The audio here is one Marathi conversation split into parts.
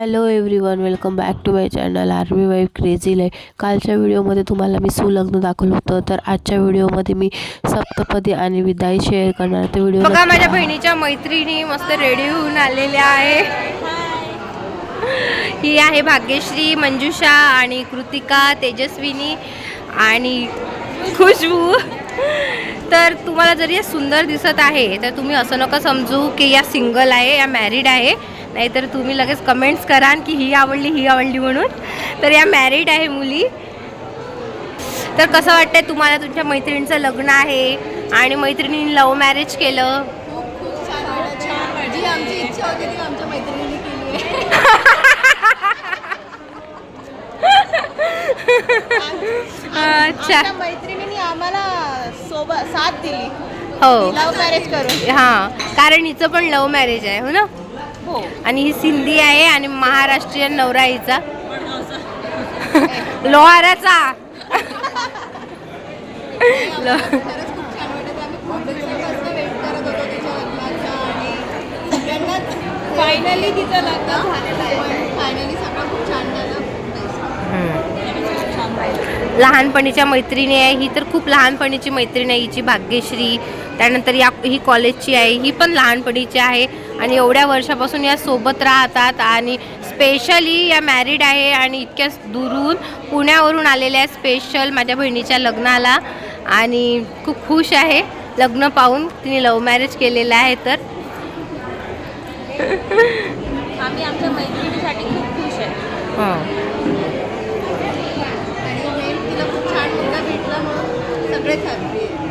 Hello everyone welcome back to my channel army wife crazy life कालच्या व्हिडिओमध्ये तुम्हाला मी सुलग्न दाखवलं होतं तर आजच्या व्हिडिओमध्ये मी सप्तपदी आणि विदाई शेअर करणार तर व्हिडिओ बघा माझ्या बहिणीच्या मैत्रिणी मस्त रेडी होऊन आलेल्या आहे. ही आहे भाग्यश्री मंजुषा आणि कृतिका तेजस्विनी आणि खुशबू. तर तुम्हाला जर या सुंदर दिसत आहे तर तुम्ही असं नका समजू की या सिंगल आहे या मॅरिड आहे. नाहीतर तुम्ही लगेच कमेंट्स कराल की ही आवडली ही आवडली म्हणून. तर या मॅरिड आहे मुली. तर कसं वाटतंय तुम्हाला तुमच्या मैत्रिणीचं लग्न आहे? आणि मैत्रिणीने लव्ह मॅरेज केलं? अच्छा. मैत्रिणींनी आम्हाला सोबत साथ दिली. हो. लव्ह मॅरेज करून. हां. कारण हिचं पण लव्ह मॅरेज आहे हो ना? आणि ही सिंधी आहे आणि महाराष्ट्रीयन नवरा हिचा लोहाराचा फायनली तिचं लग्न झालेलं आहे. फायनली सगळं खूप छान झालं. लहानपणीच्या मैत्रिणी आहे. ही तर खूप लहानपणीची मैत्रीण आहे. हिची भाग्यश्री. त्यानंतर या ही कॉलेजची आहे. ही पण लहानपणीची आहे. आणि एवढ्या वर्षापासून या सोबत राहतात आणि स्पेशली या मॅरिड आहे आणि इतक्या दुरून पुण्यावरून आलेल्या आहे स्पेशल माझ्या बहिणीच्या लग्नाला. आणि खूप खुश आहे. लग्न पाहून तिने लव्ह मॅरेज केलेलं आहे तर. आम्ही आमच्या मैत्रिणीसाठी खूप खुश आहे. हं. आणि मेन तिला खूप छान मुलगा भेटला म्हणून सगळेच हॅपी आहे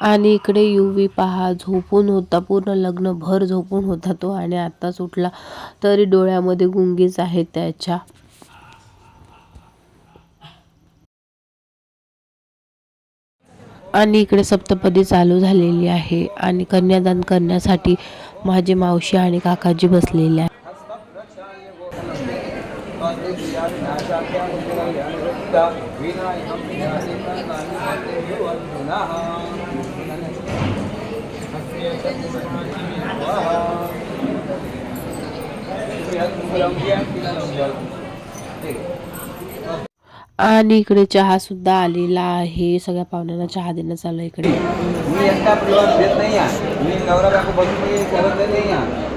आणि इकडे युवी पहा झोपून होता पूर्ण लग्नभर झोपून होता तो आणि आत्ताच उठला तरी डोळ्यामध्ये गुंगीच आहेत त्याच्या. आणि इकडे सप्तपदी चालू झालेली आहे आणि कन्यादान करण्यासाठी माझे मावशी आणि काकाजी बसलेले आहे आणि इकडे चहा सुद्धा आलेला आहे. सगळ्या पाहुण्यांना चहा देणं चालू इकडे. मी एकटा प्लॉट देत नाही मी नवरा बायको बसून मी करत नाही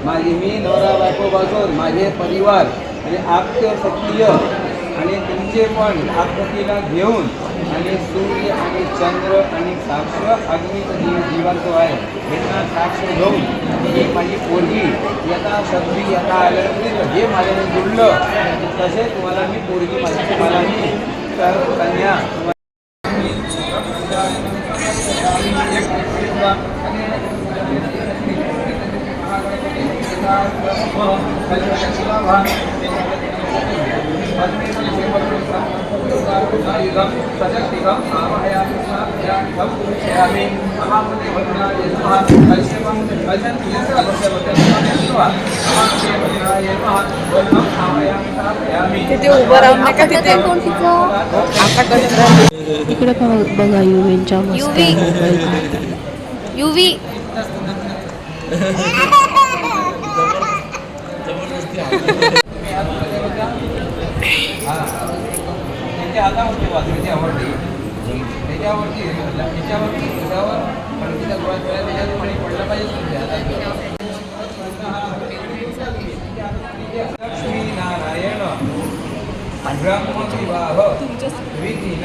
माझी मी नवरा बायको बसून माझे परिवार आणि आपले सक्रिय आणि तुमचे पण आकृतीला घेऊन आणि सूर्य आणि चंद्र आणि साक्ष अग्नीचं जी जीवन आहे यांना साक्ष घेऊन ही माझी पोरगी यथा शक्ती यथा आल्यानंतर हे माझ्याने जुळलं. तसे तुम्हाला मी पोरगी माझी तुम्हाला मी तर कन्या तिथे उभं राहून नका तिथे इकडे बघा बघा युवींच्या मस्त युवी. मोबाईल युवी त्यांच्या हातावरती वाजवायची आवडते त्याच्यावरती त्याच्यावरती त्याच्यावर पणतीचा गोळा ठेवायचा त्याच्यात पाणी पडलं पाहिजे तुमच्या हातात लक्ष्मी नारायण ब्रह्मविवाह विधीन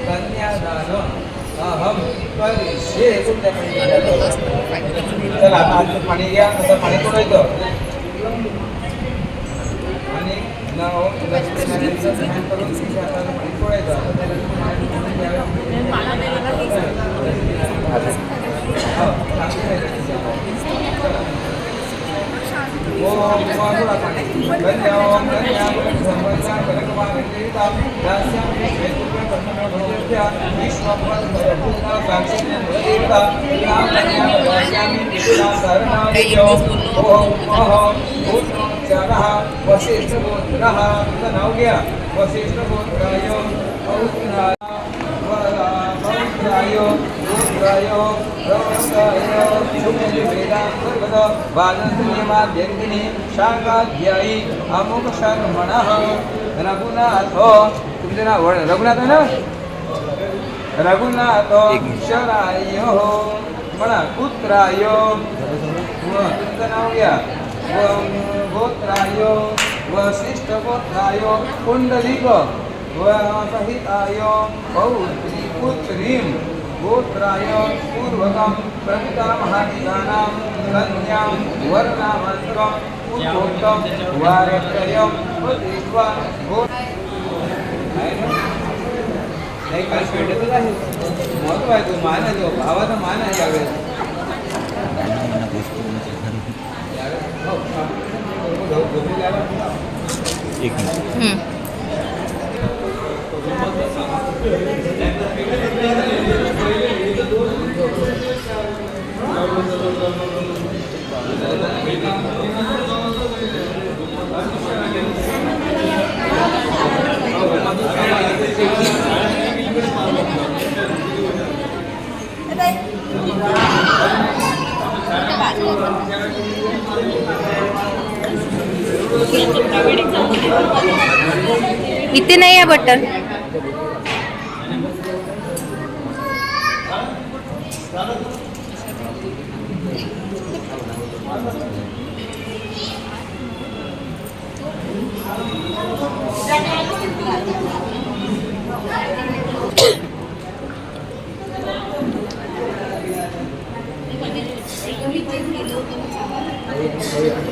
कन्यादान अहम करिष्ये. चला आता पाणी घ्या. नंतर पाणी तोडायचं आणि नाव लक्ष्मीनारायणचं ध्यान करून तिच्या हाताने पाणी सोडायचं आता त्या लक्ष्मीनारायणचं ध्यान हो, चांगलं आहे त्याचं. ओम स्वाहा पाणी कन्या ओम कन्या सर्वज्ञा कनकवाणीता दास्यां वेदुर्गा कर्मणोभवत्या विश्वपद भूता साक्षी देवता या कन्या दास्यामि विपुला शरणायो ओम ओम भूतचारः वशिष्ठ गोत्रः नाव घ्या वशिष्ठ गोत्राय औषधा वरा पुत्राय शाकाध्यायी अमुक शर्मणः रघुनाथ तुमचे नाव रघुनाथ आहे ना? रघुनाथ शराय म्हणा पुत्राय व तुमचं नाव घ्या व गोत्राय वसिष्ठ गोत्राय कुंडलिक व सहिताय पौत्री पुत्रीं गोत्राय पूर्वकं प्रपितामहादिगानां कन्यां वर्णामन्त्रं पूर्वोक्तं वारत्रयं प्रतिष्ठा गो आहे ना? नाही काय भेटतच आहे महत्व आहे तो मान आहे तो भावाचा मान आहे यावेळेस यावेळेस- हो, इथे नाही आहे बटन. Yeah. Oh, yeah.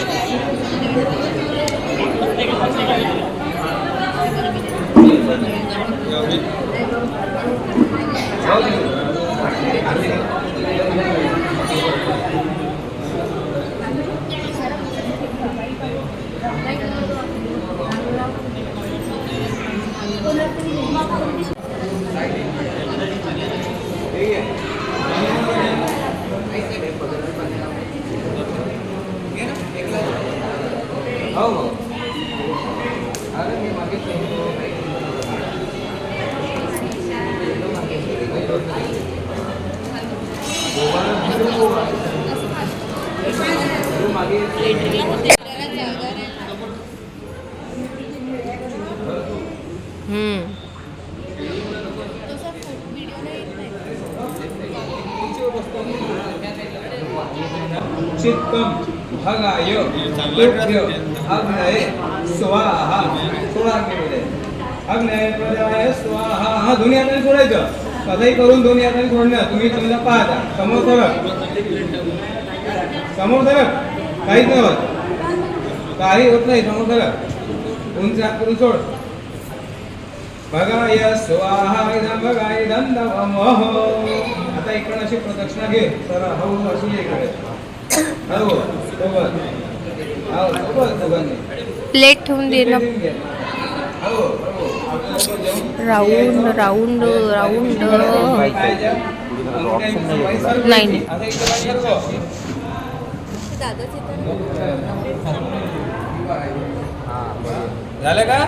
हो हो अरे मी मागितलं हम्म. चित्तम भगाय तुभ्य अग्नये स्वाहा सोळा अग्नय स्वाहा हा दोन्ही हाताने सोडायचं. कसंही करून दोन्ही हाताने सोडणं तुम्ही तुमचा पाहता. समोर सरक समोर सरक काहीच नाही. होत काही होत नाही. समोर सरक उंच हात करून सोड. भगाय स्वाहा भगाय दंडवमः. आता इकडं अशी प्रदक्षिणा घे. तर हळू अशी ये इकडे. हळू. सोबत. हळू सोबत दोघांनी. प्लेट ठेवून दे ना घे. Round round round. नाही? झालं का?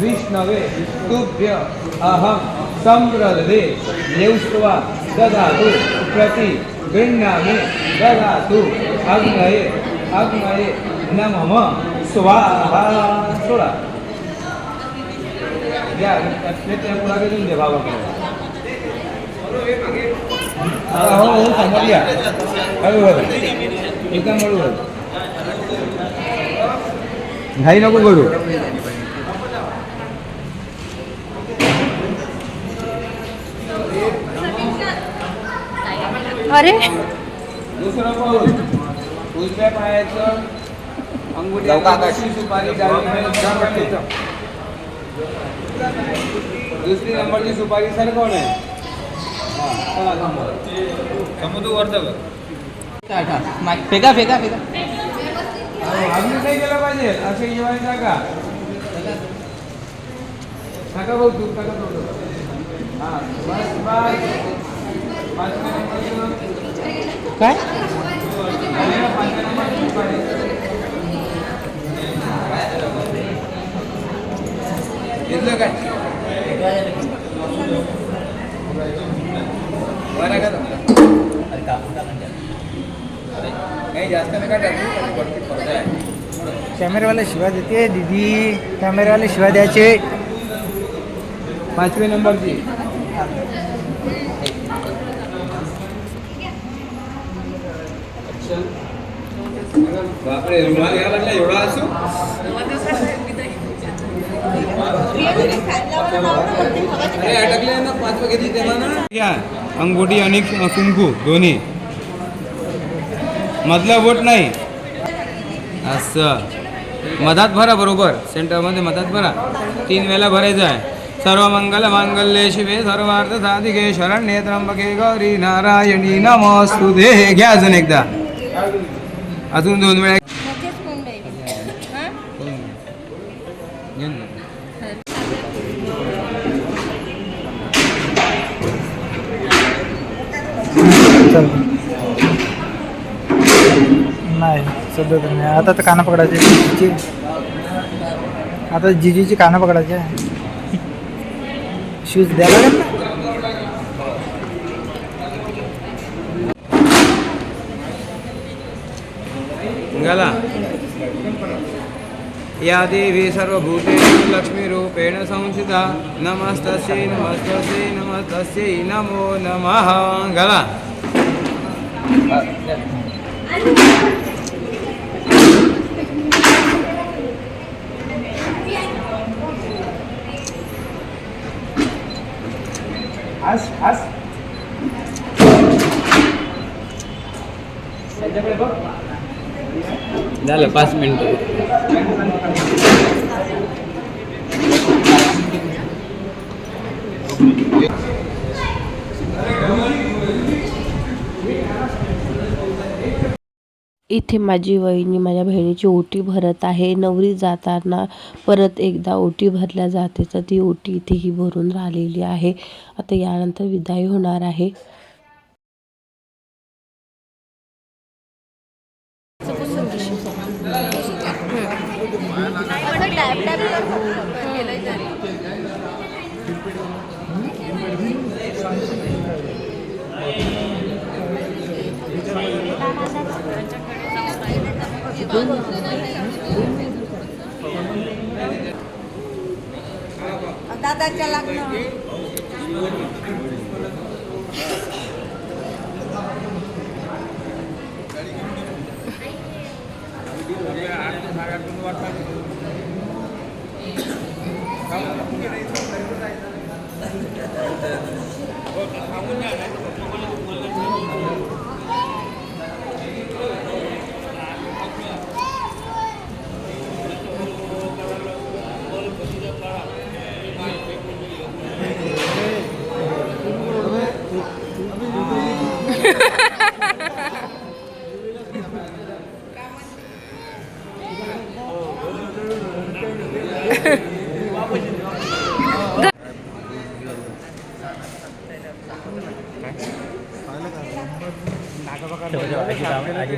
विष्णवे तुभ्य देवस्त्वा ददातु प्रति गृह्णामि ददातु अग्नये अग्नये। नमः स्वाहा सोडा या त्या पुढाकडे देऊन दे बाबाकडे हो हो समोर या हळूहळू एकदम हळूहळू घाई नको करू अरे. दुसरं पाऊल उजव्या पायाचं अंगुठी अंगाची सुपारी डावी दुसरी नंबरची सुपारी सरकवण आहे? समुद्र वरतं फेका फेका फेका. अजून नाही गेलं पाहिजे. असे जेवायला टाका. टाका भाऊ तूप टाका हां बस बस. काय? बरं का तुमचं? नाही जास्त नका आहे. कॅमेरावाला शिवा देते दीदी कॅमेरावाला शिवा द्यायचे. पाचवी नंबरची. बापरे रुमाल घ्यायला लागला एवढा असू अरे अटकले ना पाचवं घेतली तेव्हा ना घ्या अंगुठी आणि कुंकू दोन्ही. मधला बोट नाही. असं. मधात भरा बरोबर. सेंटरमध्ये मधात भरा. तीन वेळा भरायचं आहे. सर्व मंगल मांगल्ये शिवे सर्वार्थ साधिके शरण्ये त्र्यंबके गौरी नारायणी नमस्तुते घ्या अजून एकदा. अजून दोन वेळा घे ना. चल नाही नाही. आता तर कानं पकडायचे. जिजीची. आता जिजीची कानं पकडायचे. शूज द्यायला लागेल ना? निघाला या देवी सर्वभूतेषु लक्ष्मीरूपेण संस्थिता नमस्तस्यै नमस्तस्यै नमस्तस्यै नमो नमः। गला हस हस. झालं पाच मिनिटं. इथे माझी वहिनी माझ्या बहिणीची ओटी भरत आहे. नवरी जाताना परत एकदा ओटी भरल्या जाते तर ती ओटी इथेही भरून राहिलेली आहे. आता यानंतर विदाई होणार आहे. दादाच्या लग्न आजी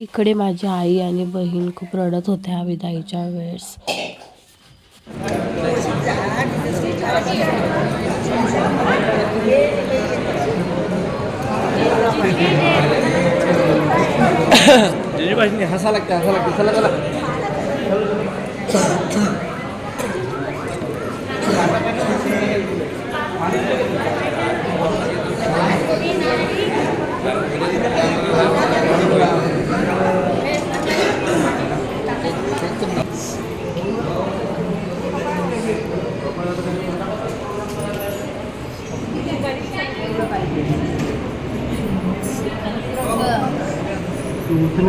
इकडे माझी आई आणि बहीण खूप रडत होत्या विदाईच्या वेळेस हसा लागते हसा लागते चला चला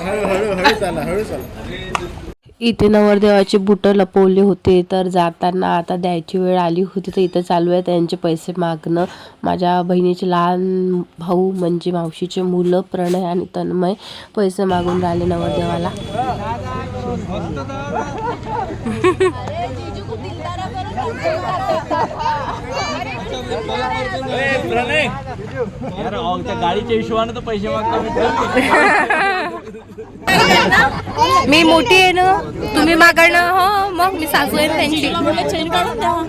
हळू हळू हळू चाला हळू चाला इथे नवरदेवाचे बुटं लपवले होते तर जाताना आता द्यायची वेळ आली होती तर इथं चालू आहे. त्यांचे पैसे मागणं माझ्या बहिणीचे लहान भाऊ म्हणजे मावशीचे मुलं प्रणय आणि तन्मय पैसे मागून राहिले नवरदेवाला. गाडीच्या हिशोबाने तर पैसे मागतो मी मोठी आहे ना तुम्ही मागणं हो मग मी सासू आहे त्यांची.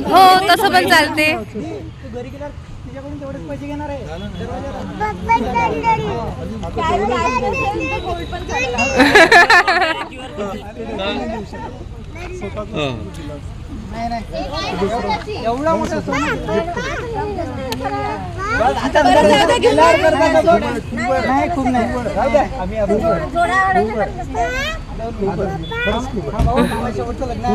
हो तसं पण चालते. एवढा मोठा नाही खूप नाही अजून शेवटचं लग्न आहे.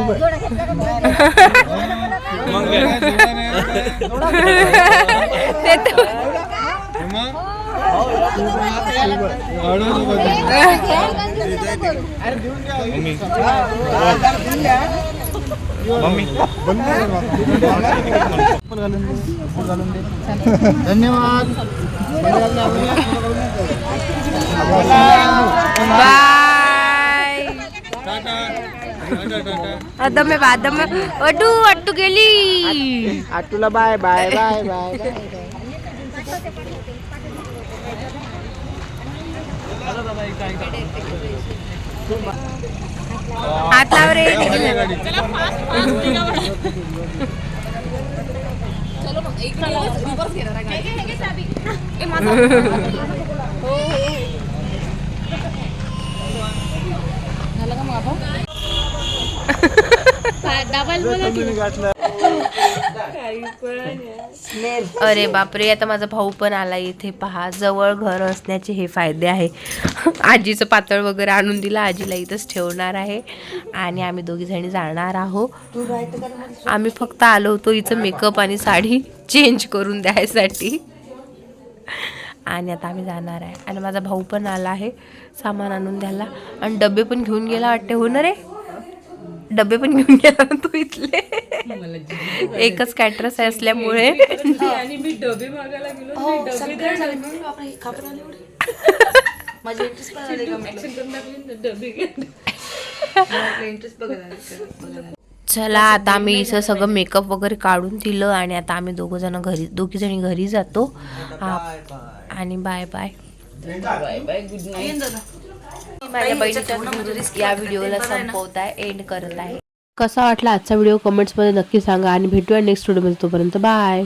ते तर- धन्यवाद। बाय। अदम्य बा अदम्य अडू अट्टू गेली आटूला बाय बाय बाय बाय। हातावर अरे बापरे आता माझा भाऊ पण आला इथे. पहा जवळ घर असण्याचे हे फायदे आहे. आजीचं पातळ वगैरे आणून दिलं आजीला इथंच ठेवणार आहे. आणि आम्ही दोघी जणी जाणार आहोत. आम्ही फक्त आलो होतो हिचं मेकअप आणि साडी चेंज करून द्यायसाठी. आणि आता आम्ही जाणार आहे. आणि माझा भाऊ पण आला आहे सामान आणून द्यायला. आणि डबे पण घेऊन गेला वाटते हो ना रे? डबे पण घेऊन गेला तू इथले. एकच कॅटरस आहे असल्यामुळे. चला आता आम्ही इथं सगळं मेकअप वगैरे काढून दिलं आणि आता आम्ही दोघं जण घरी दोघी जणी घरी जातो. हा. आणि बाय बाय बाय माझ्या बहिणीच्या या व्हिडिओला संपवत आहे एंड करत आहे कसा वाटला आजचा व्हिडिओ? कमेंट्समध्ये नक्की सांगा आणि भेटूया नेक्स्ट व्हिडिओमध्ये तोपर्यंत बाय.